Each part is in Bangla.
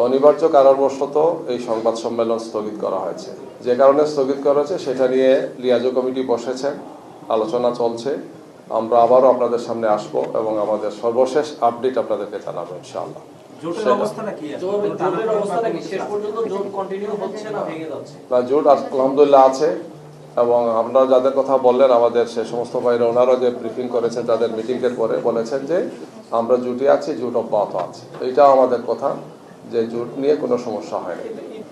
অনিবার্য কারণবশত এই সংবাদ সম্মেলন স্থগিত করা হয়েছে। যে কারণে স্থগিত করা হয়েছে সেটা নিয়ে লিয়াজো কমিটি বসেছেন আলোচনা চলছে। আমরা আবারও আপনাদের সামনে আসব এবং আমাদের সর্বশেষ আপডেট আপনাদেরকে জানাব ইনশাআল্লাহ। জোটের সেটা- আছে? জোট- টানা জোটের টানা অবস্থাটা কি কর্মসূচি শেষ আছে? পর্যন্ত জোট কন্টিনিউ হচ্ছে না ভেঙে যাচ্ছে? না জোট আলহামদুলিল্লাহ আছে এবং আপনারা যাদের কথা বললেন আমাদের সে সমস্ত ভাইরা ওনারা যে ব্রিফিং করেছেন তাদের মিটিংয়ের পরে বলেছেন যে আমরা জুটে আছি জোট অব্যাহত আছে। এইটাও আমাদের কথা। যে জোট নিয়ে কোনো সমস্যা হয়নি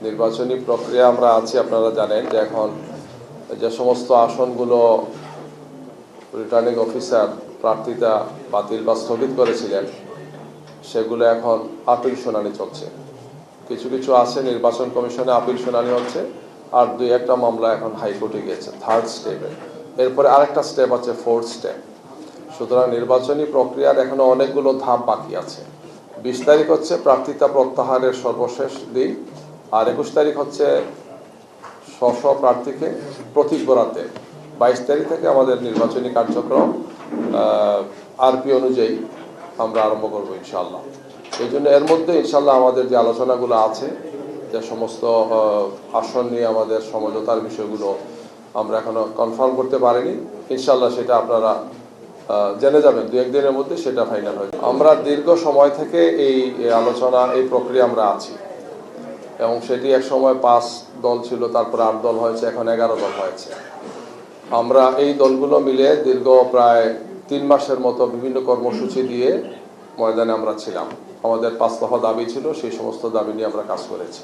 নির্বাচনী প্রক্রিয়া আমরা আছি, আপনারা জানেন যে এখন যে সমস্ত আসনগুলো রিটার্নিং অফিসার প্রার্থিতা বাতিল বা স্থগিত করেছিলেন, সেগুলো এখন আপিল শুনানি চলছে। কিছু কিছু আছে, নির্বাচন কমিশনে আপিল শুনানি হচ্ছে, আর দুই একটা মামলা এখন হাইকোর্টে গিয়েছে থার্ড স্টেপে এরপরে আরেকটা স্টেপ আছে ফোর্থ স্টেপ সুতরাং নির্বাচনী প্রক্রিয়ার এখনও অনেকগুলো ধাপ বাকি আছে। বিশ তারিখ হচ্ছে প্রার্থিতা প্রত্যাহারের সর্বশেষ দিন, আর একুশ তারিখ হচ্ছে স্ব প্রার্থীকে প্রতীক বরাতে। বাইশ তারিখ থেকে আমাদের নির্বাচনী কার্যক্রম আরপি অনুযায়ী আমরা আরম্ভ করব ইনশাল্লাহ এই জন্য এর মধ্যে ইনশাল্লাহ আমাদের যে আলোচনাগুলো আছে, যে সমস্ত আসন নিয়ে আমাদের সমঝোতার বিষয়গুলো আমরা এখনও কনফার্ম করতে পারিনি ইনশাল্লাহ সেটা আপনারা জেনে যাবেন দু একদিনের মধ্যে সেটা ফাইনাল হয়ে আমরা দীর্ঘ সময় থেকে এই আলোচনা, এই প্রক্রিয়া আমরা আছি। এবং সেটি এক সময় পাঁচ দল ছিল, তারপরে আট দল হয়েছে, এখন এগারো দল হয়েছে। আমরা এই দলগুলো মিলে দীর্ঘ প্রায় তিন মাসের মতো বিভিন্ন কর্মসূচি দিয়ে ময়দানে আমরা ছিলাম। আমাদের পাঁচ দফা দাবি ছিল, সেই সমস্ত দাবি নিয়ে আমরা কাজ করেছি।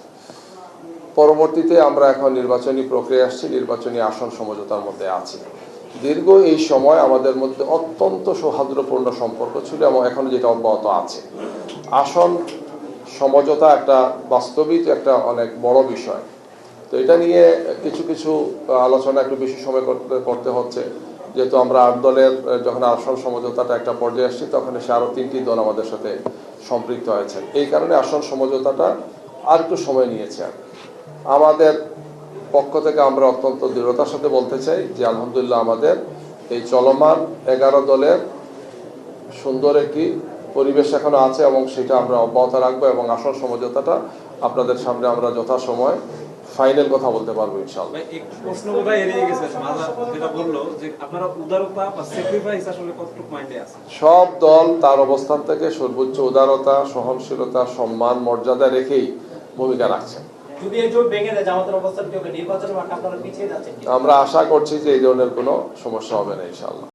পরবর্তীতে আমরা এখন নির্বাচনী প্রক্রিয়া আসছি, নির্বাচনী আসন সমঝোতার মধ্যে আছি। দীর্ঘ এই সময় আমাদের মধ্যে অত্যন্ত সৌহার্দ্যপূর্ণ সম্পর্ক ছিল এবং এখন যেটা অব্যাহত আছে। আসন সমঝোতা একটা বাস্তবিক একটা অনেক বড় বিষয়। তো এটা নিয়ে কিছু কিছু আলোচনা একটু বেশি সময় করতে করতে হচ্ছে। যেহেতু আমরা আট দলের, যখন আসন সমঝোতাটা একটা পর্যায়ে আসছি, তখন এসে আরও তিনটি দল আমাদের সাথে সম্পৃক্ত হয়েছে। এই কারণে আসন সমঝোতাটা আর একটু সময় নিয়েছে। আমাদের পক্ষ থেকে আমরা অত্যন্ত দৃঢ়তার সাথে বলতে চাই যে আলহামদুলিল্লাহ আমাদের এই চলমান এগারো দলের সুন্দর একটি পরিবেশ এখনও আছে এবং সেটা আমরা অব্যাহত রাখব এবং আসল সমঝোতাটা আপনাদের সামনে আমরা যথাসময় ফাইনাল কথা বলতে পারব ইনশাল্লাহ একটু প্রশ্ন বোধহয় এড়িয়ে গেছে মাঝা যেটা বলল যে আপনারা উদারতা বা স্যাক্রিফাইস আসলে কতটুকু মাইন্ডে আছে সব দল তার অবস্থান থেকে সর্বোচ্চ উদারতা সহনশীলতা সম্মান মর্যাদা রেখেই ভূমিকা রাখছেন যদি এই যায় অবস্থান নির্বাচন আমরা আশা করছি যে এই ধরনের কোনো সমস্যা হবে না ইনশাল্লাহ